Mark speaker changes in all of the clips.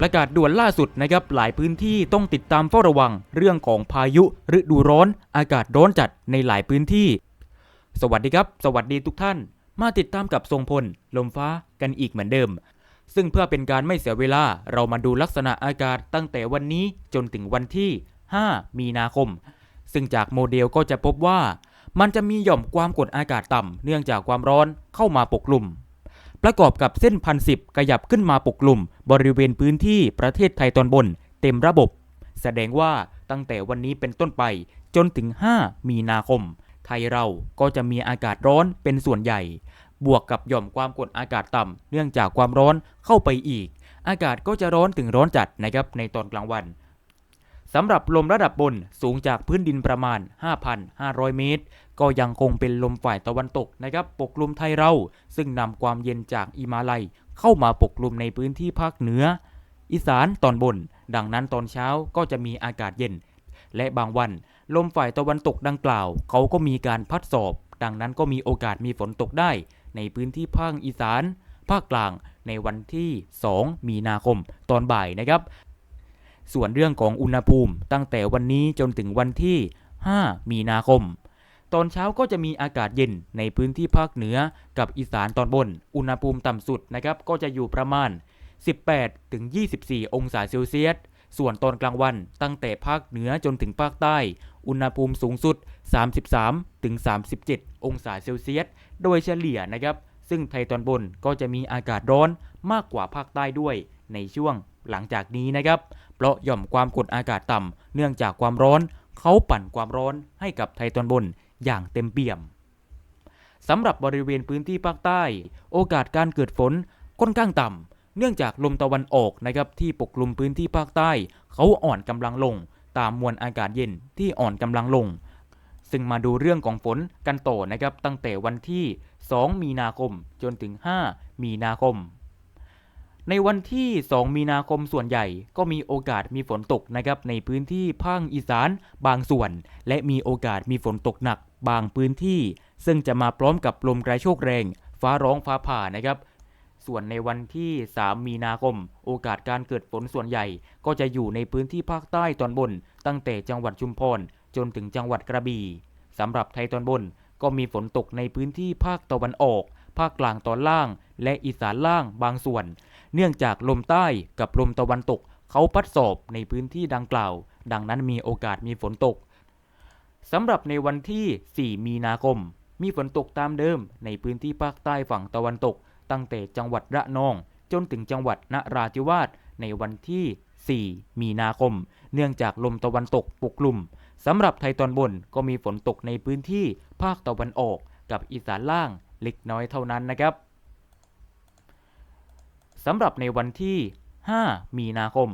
Speaker 1: ประกาศด่วนล่าสุดนะครับหลายพื้นที่ต้องติดตามเฝ้าระวัง เรื่องของพายุฤดูร้อน อากาศร้อนจัดในหลายพื้นที่ สวัสดีครับ สวัสดีทุกท่าน มาติดตามกับทรงพล ลมฟ้ากันอีกเหมือนเดิม ซึ่งเพื่อเป็นการไม่เสียเวลาเรามาดูลักษณะอากาศตั้งแต่วันนี้จนถึงวันที่ 5 มีนาคม ซึ่งจากโมเดลก็จะพบว่า มันจะมีหย่อมความกดอากาศต่ำเนื่องจากความร้อนเข้ามาปกคลุม ประกอบกับเส้นพันสิบขยับขึ้นมาปกคลุมบริเวณพื้นที่ประเทศไทยตอนบน เต็มระบบ แสดงว่าตั้งแต่วันนี้เป็นต้นไปจนถึง 5 มีนาคม ไทยเราก็จะมีอากาศร้อนเป็นส่วนใหญ่ บวกกับหย่อมความกดอากาศต่ำเนื่องจากความร้อนเข้าไปอีก อากาศก็จะร้อนถึงร้อนจัดนะครับในตอนกลางวันสำหรับลมระดับบนสูงจากพื้นดินประมาณ 5,500 เมตร ก็ยังคงเป็นลมฝ่ายตะวันตกนะครับปกคลุมไทยเรา ซึ่งนำความเย็นจากอิมาลัย เข้ามาปกคลุมในพื้นที่ภาคเหนือ อีสานตอนบน ดังนั้นตอนเช้าก็จะมีอากาศเย็น และบางวัน ลมฝ่ายตะวันตกดังกล่าว เขาก็มีการพัดสอบ ดังนั้นก็มีโอกาสมีฝนตกได้ ในพื้นที่ภาคอีสาน ภาคกลางในวันที่ 2 มีนาคมตอนบ่ายนะครับส่วนเรื่องของอุณหภูมิตั้งแต่วันนี้จนถึงวันที่ 5 มีนาคม ตอนเช้าก็จะมีอากาศเย็นในพื้นที่ภาคเหนือกับอีสานตอนบน อุณหภูมิต่ำสุดนะครับก็จะอยู่ประมาณ 18 ถึง 24 องศาเซลเซียส ส่วนตอนกลางวันตั้งแต่ภาคเหนือจนถึงภาคใต้ อุณหภูมิสูงสุด 33 ถึง 37 องศาเซลเซียส โดยเฉลี่ยนะครับ ซึ่งไทยตอนบนก็จะมีอากาศร้อนมากกว่าภาคใต้ด้วยในช่วงหลังจากนี้นะครับ เพราะหย่อมความกดอากาศต่ำเนื่องจากความร้อนเขาปั่นความร้อนให้กับไทยตอนบน อย่างเต็มเปี่ยมสำหรับบริเวณพื้นที่ภาคใต้ โอกาสการเกิดฝนค่อนข้างต่ำเนื่องจากลมตะวันออกนะครับที่ปกคลุมพื้นที่ภาคใต้ เขาอ่อนกำลังลง ตามมวลอากาศเย็นที่อ่อนกำลังลง ซึ่งมาดูเรื่องของฝนกันต่อนะครับตั้งแต่วันที่ 2 มีนาคมจนถึง 5 มีนาคม ในวันที่ 2 มีนาคมส่วนใหญ่ก็มีโอกาสมีฝนตกนะครับในพื้นที่ภาคอีสานบางส่วน และมีโอกาสมีฝนตกหนัก บางพื้นที่ ซึ่งจะมาพร้อมกับลมกระโชกแรง ฟ้าร้องฟ้าผ่านะครับ ส่วนในวันที่ 3 มีนาคม โอกาสการเกิดฝนส่วนใหญ่ ก็จะอยู่ในพื้นที่ภาคใต้ตอนบน ตั้งแต่จังหวัดชุมพรจนถึงจังหวัดกระบี่สำหรับไทยตอนบน ก็มีฝนตกในพื้นที่ภาคตะวันออก ภาคกลางตอนล่าง และอีสานล่างบางส่วน เนื่องจากลมใต้กับลมตะวันตกเขาพัดสอบในพื้นที่ดังกล่าว ดังนั้นมีโอกาสมีฝนตก สำหรับในวันที่ 4 มีนาคม มีฝนตกตามเดิมในพื้นที่ภาคใต้ฝั่งตะวันตก ตั้งแต่จังหวัดระนอง จนถึงจังหวัดนราธิวาสในวันที่ 4 มีนาคม เนื่องจากลมตะวันตกปกคลุมสำหรับไทยตอนบนก็มีฝนตกในพื้นที่ภาคตะวันออกกับอีสานล่างเล็กน้อยเท่านั้นนะครับสำหรับในวันที่ 5 มีนาคม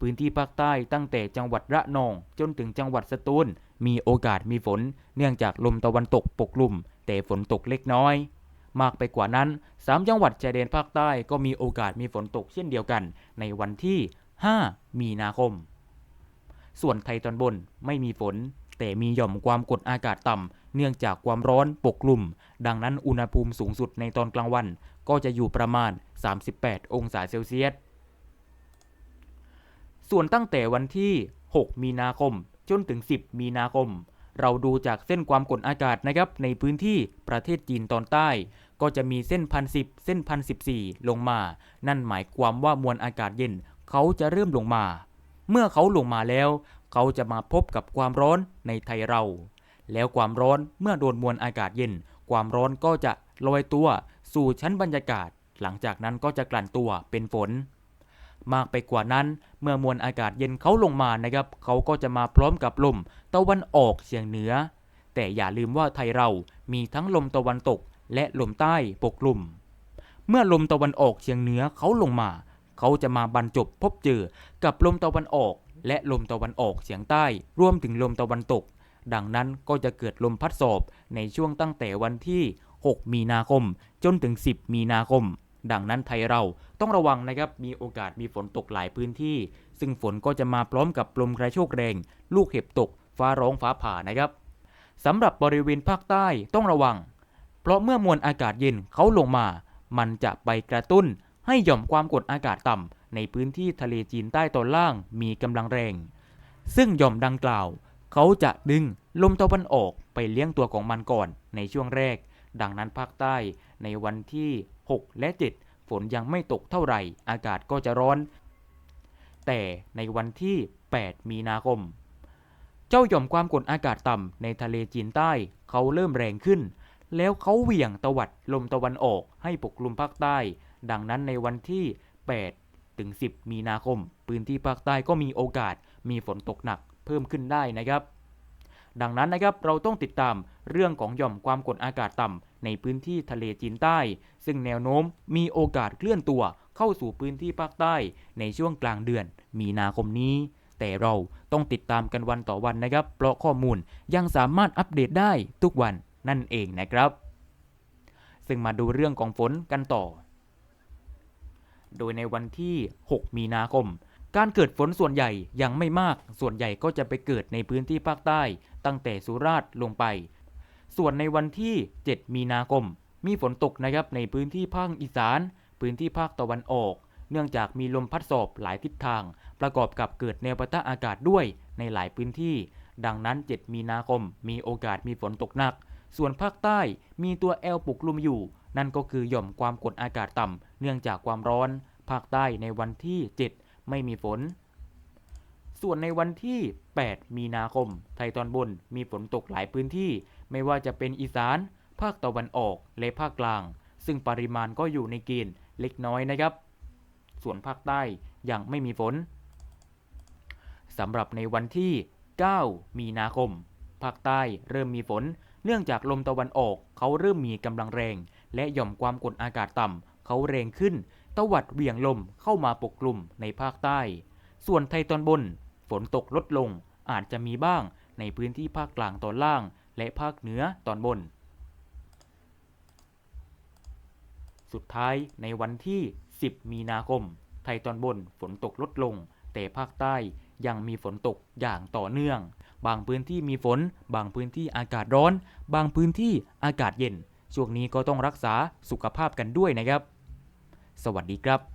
Speaker 1: พื้นที่ภาคใต้ตั้งแต่จังหวัดระนอง จนถึงจังหวัดสตูล มีโอกาสมีฝน เนื่องจากลมตะวันตกปกคลุมแต่ฝนตกเล็กน้อย มากไปกว่านั้น 3 จังหวัดชายแดนภาคใต้ก็มีโอกาสมีฝนตกเช่นเดียวกัน ในวันที่ 5 มีนาคม ส่วนไทยตอนบนไม่มีฝน แต่มีหย่อมความกดอากาศต่ำเนื่องจากความร้อนปกคลุมดังนั้นอุณหภูมิสูงสุดในตอนกลางวัน ก็จะอยู่ประมาณ 38 องศาเซลเซียส ส่วนตั้งแต่วันที่ 6 มีนาคม จนถึง 10 มีนาคม เราดูจากเส้นความกดอากาศนะครับ ในพื้นที่ประเทศจีนตอนใต้ ก็จะมีเส้นพันสิบเส้นพันสิบสี่ลงมา นั่นหมายความว่ามวลอากาศเย็นเขาจะเริ่มลงมา เมื่อเขาลงมาแล้ว เขาจะมาพบกับความร้อนในไทยเรา แล้วความร้อนเมื่อโดนมวลอากาศเย็น ความร้อนก็จะลอยตัวสู่ชั้นบรรยากาศ หลังจากนั้นก็จะกลั่นตัวเป็นฝน มากไปกว่านั้น เมื่อมวลอากาศเย็นเขาลงมานะครับเขาก็จะมาพร้อมกับลมตะวันออกเฉียงเหนือ แต่อย่าลืมว่าไทยเรามีทั้งลมตะวันตกและลมใต้ปกคลุม เมื่อลมตะวันออกเฉียงเหนือเขาลงมา เขาจะมาบรรจบพบเจอกับลมตะวันออก และลมตะวันออกเฉียงใต้รวมถึงลมตะวันตก ดังนั้นก็จะเกิดลมพัดสอบในช่วงตั้งแต่วันที่ 6 มีนาคม จนถึง 10 มีนาคม ดังนั้นไทยเราต้องระวังนะครับมีโอกาสมีฝนตกหลายพื้นที่ ซึ่งฝนก็จะมาพร้อมกับลมกระโชกแรง ลูกเห็บตก ฟ้าร้องฟ้าผ่านะครับสำหรับบริเวณภาคใต้ต้องระวัง เพราะเมื่อมวลอากาศเย็นเขาลงมา มันจะไปกระตุ้น ให้หย่อมความกดอากาศต่ำในพื้นที่ทะเลจีนใต้ตอนล่างมีกำลังแรง ซึ่งหย่อมดังกล่าว เขาจะดึงลมตะวันออกไปเลี้ยงตัวของมันก่อนในช่วงแรก ดังนั้นภาคใต้ในวันที่ 6 และ 7 ฝนยังไม่ตกเท่าไหร่ อากาศก็จะร้อน แต่ในวันที่ 8 มีนาคม เจ้าหย่อมความกดอากาศต่ำในทะเลจีนใต้เขาเริ่มแรงขึ้น แล้วเขาเหวี่ยงตวัดลมตะวันออกให้ปกคลุมภาคใต้ ดังนั้นในวันที่ 8 ถึง 10 มีนาคม พื้นที่ภาคใต้ก็มีโอกาสมีฝนตกหนักเพิ่มขึ้นได้นะครับ ดังนั้นนะครับเราต้องติดตามเรื่องของหย่อมความกดอากาศต่ำ ในพื้นที่ทะเลจีนใต้ ซึ่งแนวโน้มมีโอกาสเคลื่อนตัวเข้าสู่พื้นที่ภาคใต้ในช่วงกลางเดือน มีนาคมนี้ แต่เราต้องติดตามกันวันต่อวันนะครับ เพราะข้อมูลยังสามารถอัปเดตได้ทุกวันนั่นเองนะครับ ซึ่งมาดูเรื่องของฝนกันต่อ โดยในวันที่ 6 มีนาคมการเกิดฝนส่วนใหญ่ยังไม่มาก ส่วนใหญ่ก็จะไปเกิดในพื้นที่ภาคใต้ ตั้งแต่สุราษฎร์ลงไป ส่วนในวันที่ 7 มีนาคม มีฝนตกนะครับในพื้นที่ภาคอีสาน พื้นที่ภาคตะวันออก เนื่องจากมีลมพัดสอบหลายทิศทาง ประกอบกับเกิดแนวปะทะอากาศด้วยในหลายพื้นที่ ดังนั้น 7 มีนาคม มีโอกาสมีฝนตกหนัก ส่วนภาคใต้มีตัวแอลปกลุมอยู่ นั่นก็คือหย่อมความกดอากาศต่ำเนื่องจากความร้อน ภาคใต้ในวันที่ 7 ไม่มีฝน ส่วนในวันที่ 8 มีนาคม ไทยตอนบนมีฝนตกหลายพื้นที่ ไม่ว่าจะเป็นอีสาน ภาคตะวันออก และภาคกลาง ซึ่งปริมาณก็อยู่ในเกณฑ์เล็กน้อยนะครับ ส่วนภาคใต้ยังไม่มีฝนสำหรับในวันที่ 9 มีนาคม ภาคใต้เริ่มมีฝน เนื่องจากลมตะวันออกเขาเริ่มมีกำลังแรง และหย่อมความกดอากาศต่ำเขาแรงขึ้น ตวัดเวี่ยงลมเข้ามาปกกลุ่มในภาคใต้ ส่วนไทยตอนบน ฝนตกลดลงอาจจะมีบ้างในพื้นที่ภาคกลางตอนล่าง และภาคเหนือตอนบน สุดท้ายในวันที่ 10 มีนาคม ไทยตอนบนฝนตกลดลง แต่ภาคใต้ยังมีฝนตกอย่างต่อเนื่อง บางพื้นที่มีฝน บางพื้นที่อากาศร้อน บางพื้นที่อากาศเย็น ช่วงนี้ก็ต้องรักษาสุขภาพกันด้วยนะครับ สวัสดีครับ